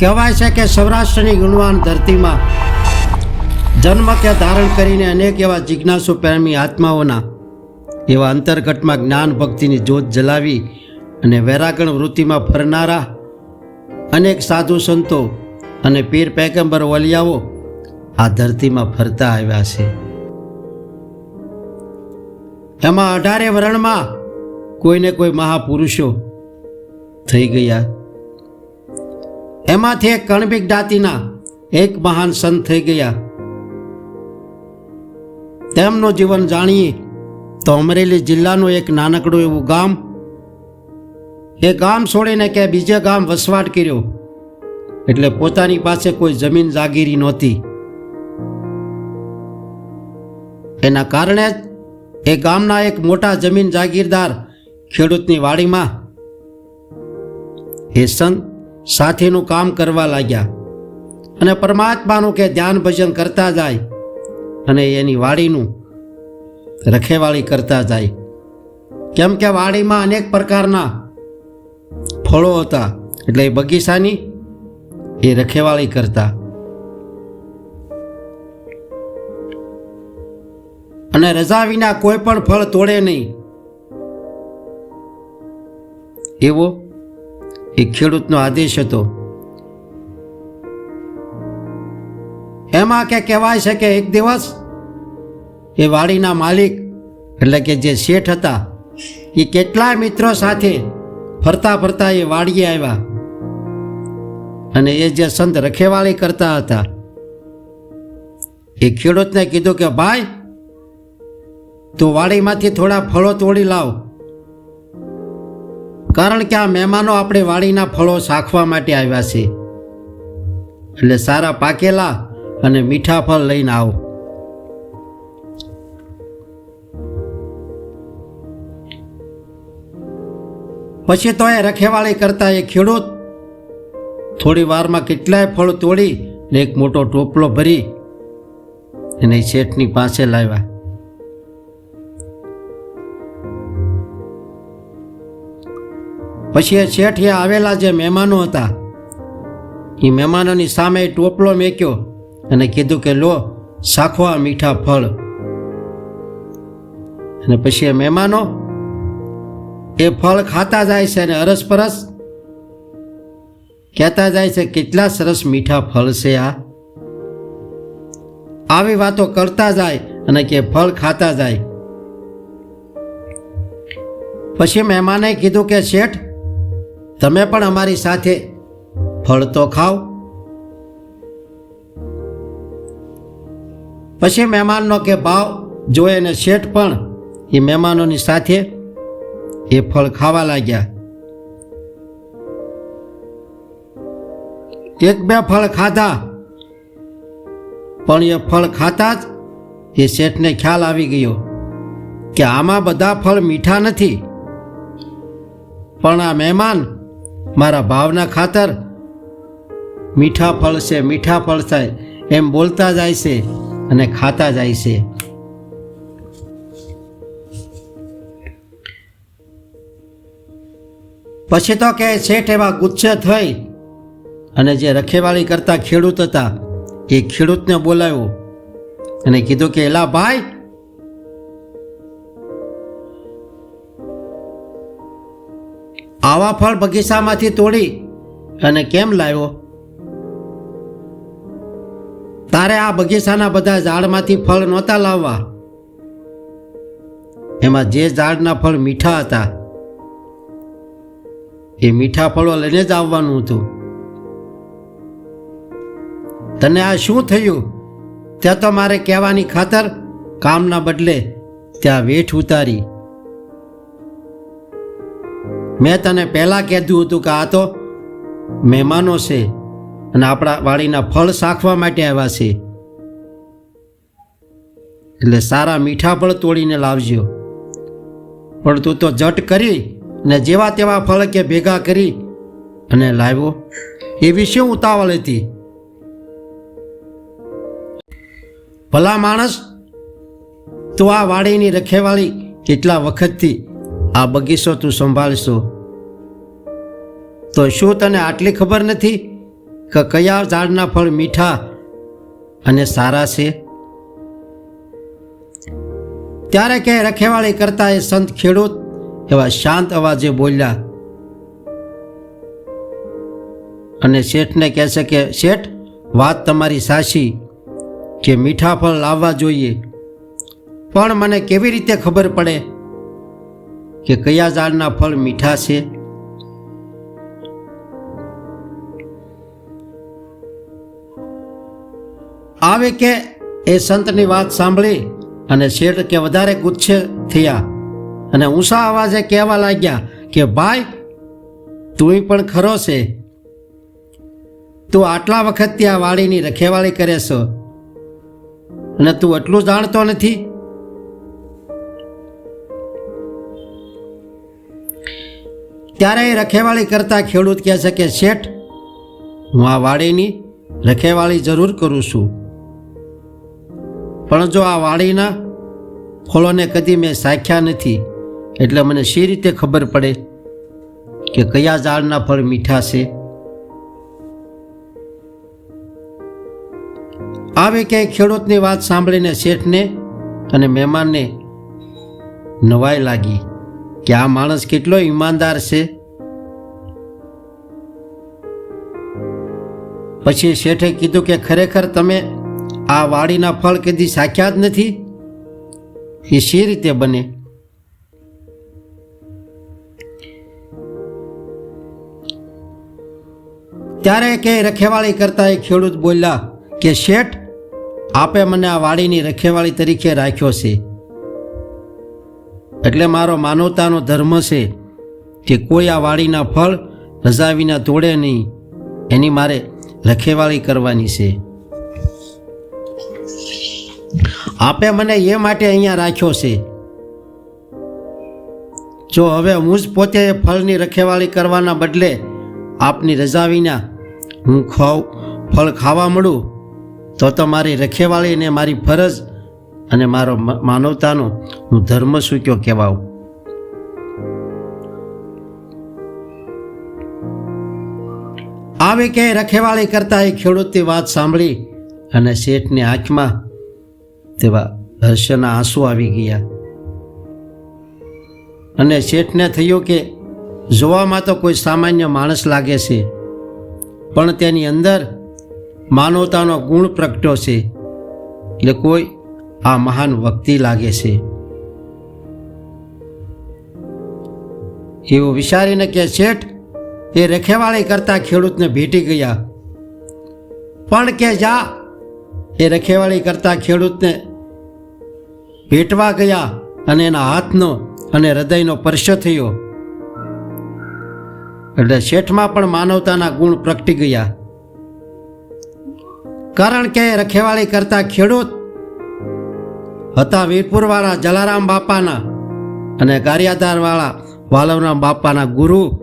કહેવાય છે કે સૌરાષ્ટ્રની ગુણવાન ધરતીમાં જન્મ કે ધારણ કરીને અનેક એવા જિજ્ઞાસુ પ્રેમી આત્માઓના એવા અંતર્ગતમાં જ્ઞાન ભક્તિની જોત જલાવી અને વૈરાગણ વૃત્તિમાં ફરનારા અનેક સાધુ સંતો અને પીર પેગંબર વલિયાઓ આ ધરતીમાં ફરતા આવ્યા છે. એમાં અઢારે વર્ણમાં કોઈને કોઈ મહાપુરુષો થઈ ગયા. એમાંથી એક કણબિક જ્ઞાતિના એક મહાન સંત થઈ ગયા. તેમનું જીવન જાણીએ તો અમરેલી જિલ્લાનું એક નાનકડું એવું ગામ, એ ગામ છોડીને કે બીજે ગામ વસવાટ કર્યો. એટલે પોતાની પાસે કોઈ જમીન જાગીરી નહોતી. એના કારણે જ એ ગામના એક મોટા જમીન જાગીરદાર ખેડૂતની વાડીમાં એ સંત સાથીનું કામ કરવા લાગ્યા અને પરમાત્માનું કે ધ્યાન ભજન કરતા જાય અને એની વાડીનું રખેવાળી કરતા જાય. કેમ કે વાડીમાં અનેક પ્રકારના ફળો હતા. એટલે એ બગીચાની એ રખેવાળી કરતા. અને રજા વિના કોઈ પણ ફળ તોડે નહીં. એવો એ ખેડૂતનો આદેશ હતો. એમાં કે કહેવાય છે કે એક દિવસ એ વાડીના માલિક, એટલે કે જે શેઠ હતા, એ કેટલાય મિત્રો સાથે ફરતા ફરતા એ વાડીએ આવ્યા. અને એ જે સંત રખેવાળી કરતા હતા, એ ખેડૂતને કીધું કે, ભાઈ, તું વાડીમાંથી થોડા ફળો તોડી લાવ. કારણ કે આ મહેમાનો આપણે વાડીના ફળો શાખવા માટે આવ્યા છે. એટલે સારા પાકેલા અને મીઠા ફળ લઈને આવો. પછી તો એ રખેવાળી કરતા એ ખેડૂત થોડી વારમાં કેટલાય ફળ તોડી ને એક મોટો ટોપલો ભરી એને શેઠની પાસે લાવ્યા. પછી એ શેઠે આવેલા જે મહેમાનો હતા એ મહેમાનોની સામે ટોપલો મેક્યો અને કીધું કે, લો, શાખો આ મીઠા ફળ. અને પછી એ મહેમાનો, એ ફળ ખાતા જાય છે અને અરસપરસ કહેતા જાય છે, કેટલા સરસ મીઠા ફળ છે આ. આવી વાતો કરતા જાય અને કે ફળ ખાતા જાય. પછી મહેમાને કીધું કે, શેઠ તમે પણ અમારી સાથે ફળ તો ખાઓ. પછી મહેમાનનો કે ભાવ જોઈ અને શેઠ પણ એ મહેમાનોની સાથે એ ફળ ખાવા લાગ્યા. એક બે ફળ ખાધા. પણ એ ફળ ખાતા જ એ શેઠને ખ્યાલ આવી ગયો કે આમાં બધા ફળ મીઠા નથી. પણ આ મહેમાન મારા ભાવના ખાતર મીઠા ફળ છે મીઠા ફળ થાય, એમ બોલતા જાય છે અને ખાતા જાય છે. પછી તો કે શેઠ, એવા ગુચ્છ થઈ. અને જે રખેવાળી કરતા ખેડૂત હતા, એ ખેડૂતને બોલાવ્યો અને કીધું કે, એલા ભાઈ આવા ફળ બગીચામાંથી તોડી અને કેમ લાવ્યો? તારે આ બગીચાના બધા ઝાડમાંથી ફળ નહોતા લાવવા. એમાં જે ઝાડના ફળ મીઠા હતા, એ મીઠા ફળો લઈને જ આવવાનું હતું. તને આ શું થયું? ત્યાં તો મારે કહેવાની ખાતર, કામના બદલે ત્યાં વેઠ ઉતારી. મેં તને પહેલાં કહેતું હતું કે આ તો મહેમાનો છે અને આપણા વાડીના ફળ શાખવા માટે આવ્યા છે. એટલે સારા મીઠા ફળ તોડીને લાવજો. પણ તું તો જટ કરી ને જેવા તેવા ફળ કે ભેગા કરી અને લાવ્યો. એવી શું ઉતાવળ હતી. ભલા માણસ, તું આ વાડીની રખેવાળી કેટલા વખતથી આ બગીચો તું સંભાળશો. તો શું તને આટલી ખબર નથી કે કયા ઝાડના ફળ મીઠા અને સારા છે? ત્યારે કે રખેવાળી કરતા એ સંત ખેડૂત એવા શાંત અવાજે બોલ્યા. અને શેઠને કહે છે કે, શેઠ, વાત તમારી સાચી કે મીઠા ફળ લાવવા જોઈએ. પણ મને કેવી રીતે ખબર પડે? કે કયા ઝાડના ફળ મીઠા છે? આવે કે એ સંતની વાત સાંભળી અને શેઠ કે વધારે ગુચ્છે થયા અને ઊંસા અવાજે કહેવા લાગ્યા કે, ભાઈ તું પણ ખરો છે. તું આટલા વખતથી આ વાડીની રખેવાળી કરે છો અને તું એટલું જાણતો નથી. ત્યારે એ રખેવાળી કરતા ખેડૂત કહે છે કે, શેઠ, હું આ વાડીની રખેવાળી જરૂર કરું છું. પણ જો આ વાડીના ફળોને કદી મેં સાખ્યા નથી, એટલે મને શી રીતે ખબર પડે કે કયા ઝાડના ફળ મીઠા છે? આવી ક્યાંય ખેડૂતની વાત સાંભળીને શેઠને અને મહેમાનને નવાઈ લાગી. કે આ માણસ કેટલો ઈમાનદાર છે? પછી શેઠે કીધું કે ખરેખર તમે આ વાડીના ફળ કદી સાખ્યા જ નથી? એ શી રીતે બને? ત્યારે કે રખેવાળી કરતા એ ખેડૂત બોલ્યા કે શેઠ, આપે મને આ વાડીની રખેવાળી તરીકે રાખ્યો છે. એટલે મારો માનવતાનો ધર્મ છે કે કોઈ આ વાડીના ફળ રજા વિના તોડે નહીં. એની મારે રખેવાળી કરવાની છે. આપે મને એ માટે અહીંયા રાખ્યો છે. જો હવે હું જ પોતે ફળની રખેવાળી કરવાના બદલે આપની રજા વિના હું ખાઉં, ફળ ખાવા મળું, તો તો મારી રખેવાળી ને મારી ફરજ અને મારો માનવતાનો હું ધર્મ સૂક્યો કહેવાઉં? આવે કે રખેવાળી કરતા એ ખેડૂતની વાત સાંભળી અને શેઠની આંખમાં તેવા હર્ષના આંસુ આવી ગયા. અને શેઠને થયું કે જોવામાં તો કોઈ સામાન્ય માણસ લાગે છે, પણ તેની અંદર માનવતાનો ગુણ પ્રગટ્યો છે. એટલે કોઈ આ મહાન વ્યક્તિ લાગે છે. એવું વિચારીને કે શેઠ, એ રખેવાળી કરતા ખેડૂતને ભેટી ગયા. પણ કે જા, એ રખેવાળી કરતા ખેડૂતને ભેટવા ગયા અને એના હાથનો અને હૃદયનો સ્પર્શ થયો. એટલે શેઠમાં પણ માનવતાના ગુણ પ્રગટી ગયા. કારણ કે રખેવાળી કરતા ખેડૂત હતા વીરપુરવાળા જલારામ બાપાના અને ગારિયાધારવાળા વાલવરામ બાપાના ગુરુ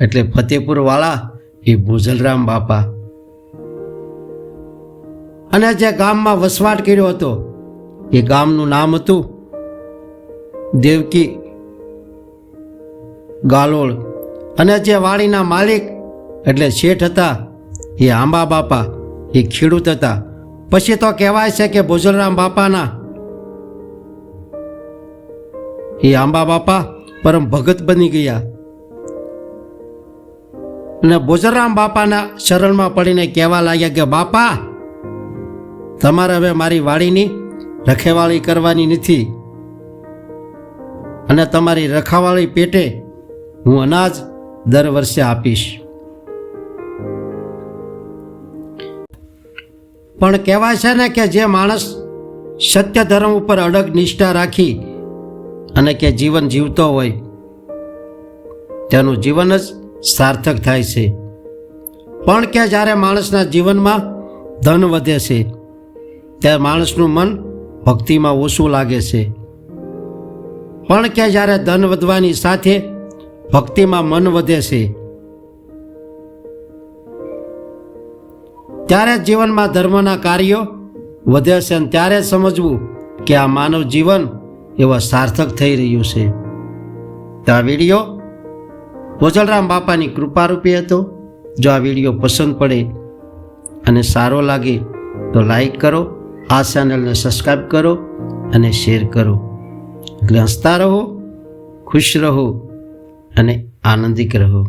એટલે ફતેપુરવાળા એ ભૂજલરામ બાપા. અને જે ગામમાં વસવાટ કર્યો હતો, એ ગામનું નામ હતું દેવકી ગાલોળ. અને જે વાડીના માલિક એટલે શેઠ હતા, એ આંબા બાપા, એ ખેડૂત હતા. પછી તો કહેવાય છે કે ભોજલરામ બાપાના એ આંબા બાપા પરમ ભગત બની ગયા. અને ભોજલરામ બાપાના શરણમાં પડીને કહેવા લાગ્યા કે, બાપા, તમારે હવે મારી વાડીની રખેવાળી કરવાની નથી અને તમારી રખાવાળી પેટે હું અનાજ દર વર્ષે આપીશ. પણ કહેવાય છે ને કે જે માણસ સત્ય ધર્મ ઉપર અડગ નિષ્ઠા રાખી અને કે જીવન જીવતો હોય, તેનું જીવન જ સાર્થક થાય છે. પણ કે જ્યારે માણસના જીવનમાં ધન વધે છે ત્યારે માણસનું મન ભક્તિમાં ઓછું લાગે છે. પણ કે જ્યારે ધન વધવાની સાથે ભક્તિમાં મન વધે છે ત્યારે જ જીવનમાં ધર્મના કાર્યો વધે છે અને ત્યારે જ સમજવું કે આ માનવ જીવન એવા સાર્થક થઈ રહ્યું છે. તો આ વીડિયો ભોજલરામ બાપાની કૃપારૂપી હતો. જો આ વીડિયો પસંદ પડે અને સારો લાગે તો લાઈક કરો, આ ચેનલને સબસ્ક્રાઈબ કરો અને શેર કરો. એટલે રહો, ખુશ રહો અને આનંદિત રહો.